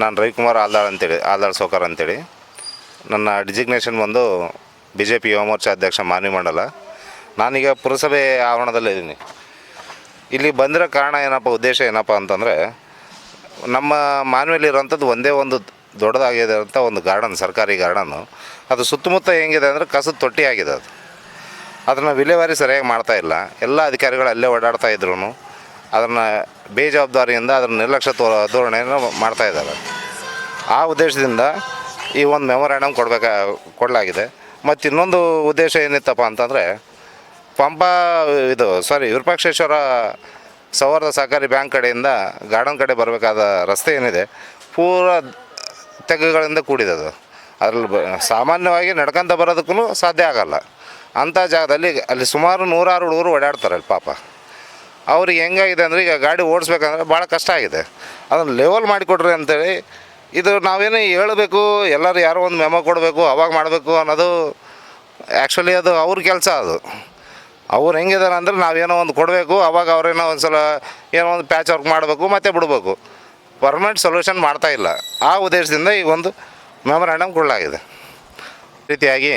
ನಾನು ರವಿಕುಮಾರ್ ಆಲ್ದಾಳ್ ಅಂತೇಳಿ, ಆಲ್ದಾಳ್ ಸೋಕರ್ ಅಂತೇಳಿ. ನನ್ನ ಡಿಸಿಗ್ನೇಷನ್ ಬಂದು B J P Yuva Morcha ಅಧ್ಯಕ್ಷ ಮಾನ್ವಿ ಮಂಡಲ. ನಾನೀಗ ಪುರಸಭೆ ಆವರಣದಲ್ಲಿದ್ದೀನಿ ಇಲ್ಲಿ ಬಂದಿರೋ ಕಾರಣ ಏನಪ್ಪ, ಉದ್ದೇಶ ಏನಪ್ಪ ಅಂತಂದರೆ, ನಮ್ಮ ಮಾನ್ವಿಯಲ್ಲಿರೋಂಥದ್ದು ಒಂದೇ ಒಂದು ದೊಡ್ಡದಾಗಿದೆ ಅಂತ ಒಂದು ಗಾರ್ಡನ್, ಸರ್ಕಾರಿ ಗಾರ್ಡನ್ನು. ಅದು ಸುತ್ತಮುತ್ತ ಹೆಂಗಿದೆ ಅಂದರೆ ಕಸದ ತೊಟ್ಟಿ ಆಗಿದೆ ಅದು. ಅದನ್ನು ವಿಲೇವಾರಿ ಸರಿಯಾಗಿ ಮಾಡ್ತಾ ಇಲ್ಲ. ಎಲ್ಲ ಅಧಿಕಾರಿಗಳು ಅಲ್ಲೇ ಓಡಾಡ್ತಾ ಇದ್ರು ಅದನ್ನು ಬೇಜವಾಬ್ದಾರಿಯಿಂದ ಅದನ್ನು ನಿರ್ಲಕ್ಷ್ಯ ತೋ ಧೋರಣೆಯನ್ನು ಮಾಡ್ತಾ ಇದ್ದಾರೆ. ಆ ಉದ್ದೇಶದಿಂದ ಈ ಒಂದು ಮೆಮೊರಾಂಡಮ್ ಕೊಡಬೇಕಾ, ಕೊಡಲಾಗಿದೆ. ಮತ್ತು ಇನ್ನೊಂದು ಉದ್ದೇಶ ಏನಿತ್ತಪ್ಪ ಅಂತಂದರೆ, ಪಂಪ ಇದು ಸಾರಿ ವಿರೂಪಾಕ್ಷೇಶ್ವರ ಸೌಹಾರ್ದ ಸಹಕಾರಿ ಬ್ಯಾಂಕ್ ಕಡೆಯಿಂದ ಗಾರ್ಡನ್ ಕಡೆ ಬರಬೇಕಾದ ರಸ್ತೆ ಏನಿದೆ, ಪೂರ ತೆಗ್ಗುಗಳಿಂದ ಕೂಡಿದೆ ಅದು ಅದ್ರಲ್ಲಿ ಬ, ಸಾಮಾನ್ಯವಾಗಿ ನಡ್ಕೊಂತ ಬರೋದಕ್ಕೂ ಸಾಧ್ಯ ಆಗಲ್ಲ. ಅಂಥ ಜಾಗದಲ್ಲಿ ಅಲ್ಲಿ ಸುಮಾರು ನೂರಾರು ಹುಡುಗರು ಓಡಾಡ್ತಾರೆ ಅಲ್ಲಿ ಪಾಪ. ಅವ್ರಿಗೆ ಹೆಂಗಾಗಿದೆ ಅಂದರೆ ಈಗ ಗಾಡಿ ಓಡಿಸ್ಬೇಕಂದ್ರೆ ಭಾಳ ಕಷ್ಟ ಆಗಿದೆ. ಅದನ್ನು ಲೆವೆಲ್ ಮಾಡಿಕೊಡ್ರಿ ಅಂತೇಳಿ ಇದು ನಾವೇನು ಹೇಳಬೇಕು, ಎಲ್ಲರೂ ಯಾರೋ ಒಂದು ಮೆಮೊ ಕೊಡಬೇಕು, ಅವಾಗ ಮಾಡಬೇಕು ಅನ್ನೋದು ಆ್ಯಕ್ಚುಲಿ ಅದು ಅವ್ರ ಕೆಲಸ ಅದು. ಅವ್ರು ಹೆಂಗಿದಾರೆ ಅಂದರೆ ನಾವೇನೋ ಒಂದು ಕೊಡಬೇಕು, ಅವಾಗ ಅವ್ರೇನೋ ಒಂದು ಸಲ ಏನೋ ಒಂದು ಪ್ಯಾಚ್ ವರ್ಕ್ ಮಾಡಬೇಕು, ಮತ್ತೆ ಬಿಡಬೇಕು. ಪರ್ಮನೆಂಟ್ ಸೊಲ್ಯೂಷನ್ ಮಾಡ್ತಾ ಇಲ್ಲ. ಆ ಉದ್ದೇಶದಿಂದ ಈಗ ಒಂದು ಮೆಮೊರಾಂಡಮ್ ಕೊಡಲಾಗಿದೆ. ರೀತಿಯಾಗಿ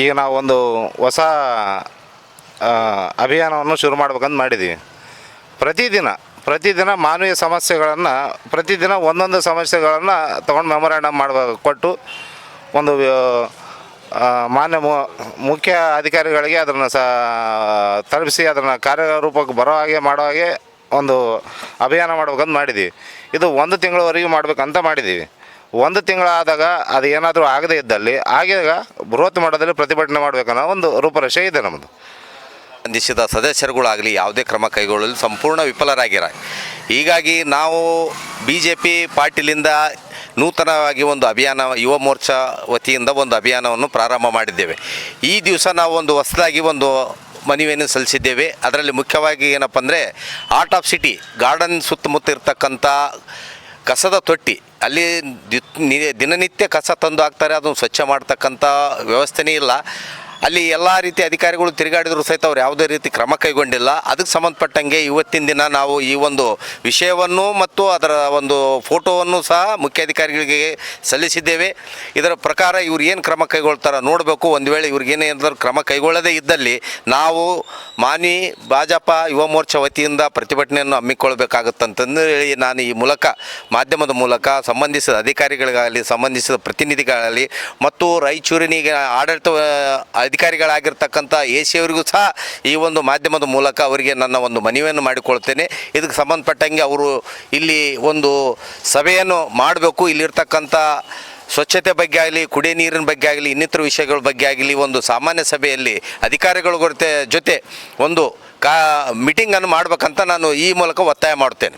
ಈಗ ನಾವು ಒಂದು ಹೊಸ ಅಭಿಯಾನವನ್ನು ಶುರು ಮಾಡ್ಬೇಕಂತ ಮಾಡಿದ್ದೀವಿ ಪ್ರತಿದಿನ ಪ್ರತಿದಿನ ಮಾನವೀಯ ಸಮಸ್ಯೆಗಳನ್ನು, ಪ್ರತಿದಿನ ಒಂದೊಂದು ಸಮಸ್ಯೆಗಳನ್ನು ತೊಗೊಂಡು ಮೆಮೊರಾಂಡಮ್ ಮಾಡಬೇಕು ಕೊಟ್ಟು ಒಂದು ಮಾನ್ಯ ಮುಖ್ಯ ಅಧಿಕಾರಿಗಳಿಗೆ ಅದನ್ನು ಸಹ ತಲುಪಿಸಿ ಅದನ್ನು ಕಾರ್ಯರೂಪಕ್ಕೆ ಬರೋ ಹಾಗೆ ಮಾಡೋ ಹಾಗೆ ಒಂದು ಅಭಿಯಾನ ಮಾಡ್ಬೇಕಂತ ಮಾಡಿದ್ದೀವಿ ಇದು ಒಂದು ತಿಂಗಳವರೆಗೂ ಮಾಡಬೇಕಂತ ಮಾಡಿದ್ದೀವಿ ಒಂದು ತಿಂಗಳಾದಾಗ ಅದು ಏನಾದರೂ ಆಗದೇ ಇದ್ದಲ್ಲಿ ಆಗಿದಾಗ ಬೃಹತ್ ಮಟ್ಟದಲ್ಲಿ ಪ್ರತಿಭಟನೆ ಮಾಡಬೇಕನ್ನೋ ಒಂದು ರೂಪರೇಷೆ ಇದೆ ನಮ್ಮದು ಸಂಬಂಧಿಸಿದ ಸದಸ್ಯರುಗಳಾಗಲಿ ಯಾವುದೇ ಕ್ರಮ ಕೈಗೊಳ್ಳಲು ಸಂಪೂರ್ಣ ವಿಫಲರಾಗಿರ ಹೀಗಾಗಿ ನಾವು ಬಿ ಜೆ ಪಿ ಪಾರ್ಟಿಲಿಂದ ನೂತನವಾಗಿ ಒಂದು ಅಭಿಯಾನ, ಯುವ ಮೋರ್ಚಾ ವತಿಯಿಂದ ಒಂದು ಅಭಿಯಾನವನ್ನು ಪ್ರಾರಂಭ ಮಾಡಿದ್ದೇವೆ. ಈ ದಿವಸ ನಾವು ಒಂದು ಹೊಸದಾಗಿ ಒಂದು ಮನವಿಯನ್ನು ಸಲ್ಲಿಸಿದ್ದೇವೆ. ಅದರಲ್ಲಿ ಮುಖ್ಯವಾಗಿ ಏನಪ್ಪ ಅಂದರೆ ಆರ್ಟ್ ಆಫ್ ಸಿಟಿ ಗಾರ್ಡನ್ ಸುತ್ತಮುತ್ತ ಇರತಕ್ಕಂಥ ಕಸದ ತೊಟ್ಟಿ, ಅಲ್ಲಿ ದಿನನಿತ್ಯ ಕಸ ತಂದು ಹಾಕ್ತಾರೆ. ಅದನ್ನು ಸ್ವಚ್ಛ ಮಾಡ್ತಕ್ಕಂಥ ವ್ಯವಸ್ಥೆನೇ ಇಲ್ಲ. ಅಲ್ಲಿ ಎಲ್ಲ ರೀತಿ ಅಧಿಕಾರಿಗಳು ತಿರುಗಾಡಿದ್ರು ಸಹಿತ ಅವ್ರು ಯಾವುದೇ ರೀತಿ ಕ್ರಮ ಕೈಗೊಂಡಿಲ್ಲ. ಅದಕ್ಕೆ ಸಂಬಂಧಪಟ್ಟಂಗೆ ಇವತ್ತಿನ ದಿನ ನಾವು ಈ ಒಂದು ವಿಷಯವನ್ನು ಮತ್ತು ಅದರ ಒಂದು ಫೋಟೋವನ್ನು ಸಹ ಮುಖ್ಯಾಧಿಕಾರಿಗಳಿಗೆ ಸಲ್ಲಿಸಿದ್ದೇವೆ. ಇದರ ಪ್ರಕಾರ ಇವ್ರು ಏನು ಕ್ರಮ ಕೈಗೊಳ್ತಾರ ನೋಡಬೇಕು. ಒಂದು ವೇಳೆ ಇವ್ರಿಗೇನೇನಾದ್ರೂ ಕ್ರಮ ಕೈಗೊಳ್ಳದೇ ಇದ್ದಲ್ಲಿ ನಾವು ಮಾನಿ ಭಾಜಪ ಯುವ ಮೋರ್ಚಾ ವತಿಯಿಂದ ಪ್ರತಿಭಟನೆಯನ್ನು ಹಮ್ಮಿಕೊಳ್ಬೇಕಾಗುತ್ತಂತಂದು ಹೇಳಿ ನಾನು ಈ ಮೂಲಕ ಮಾಧ್ಯಮದ ಮೂಲಕ ಸಂಬಂಧಿಸಿದ ಅಧಿಕಾರಿಗಳಿಗಾಗಲಿ, ಸಂಬಂಧಿಸಿದ ಪ್ರತಿನಿಧಿಗಳಾಗಲಿ ಮತ್ತು ರಾಯಚೂರಿನಿಗೆ ಆಡಳಿತ ಅಧಿಕಾರಿಗಳಾಗಿರ್ತಕ್ಕಂಥ ಎ ಸಿ ಅವರಿಗೂ ಸಹ ಈ ಒಂದು ಮಾಧ್ಯಮದ ಮೂಲಕ ಅವರಿಗೆ ನನ್ನ ಒಂದು ಮನವಿಯನ್ನು ಮಾಡಿಕೊಳ್ತೇನೆ. ಇದಕ್ಕೆ ಸಂಬಂಧಪಟ್ಟಂಗೆ ಅವರು ಇಲ್ಲಿ ಒಂದು ಸಭೆಯನ್ನು ಮಾಡಬೇಕು. ಇಲ್ಲಿರ್ತಕ್ಕಂಥ ಸ್ವಚ್ಛತೆ ಬಗ್ಗೆ ಆಗಲಿ, ಕುಡಿಯ ನೀರಿನ ಬಗ್ಗೆ ಆಗಲಿ, ಇನ್ನಿತರ ವಿಷಯಗಳ ಬಗ್ಗೆ ಆಗಲಿ ಒಂದು ಸಾಮಾನ್ಯ ಸಭೆಯಲ್ಲಿ ಅಧಿಕಾರಿಗಳ ಕೊರತೆ ಜೊತೆ ಒಂದು ಕಾ ಮೀಟಿಂಗನ್ನು ಮಾಡಬೇಕಂತ ನಾನು ಈ ಮೂಲಕ ಒತ್ತಾಯ ಮಾಡ್ತೇನೆ.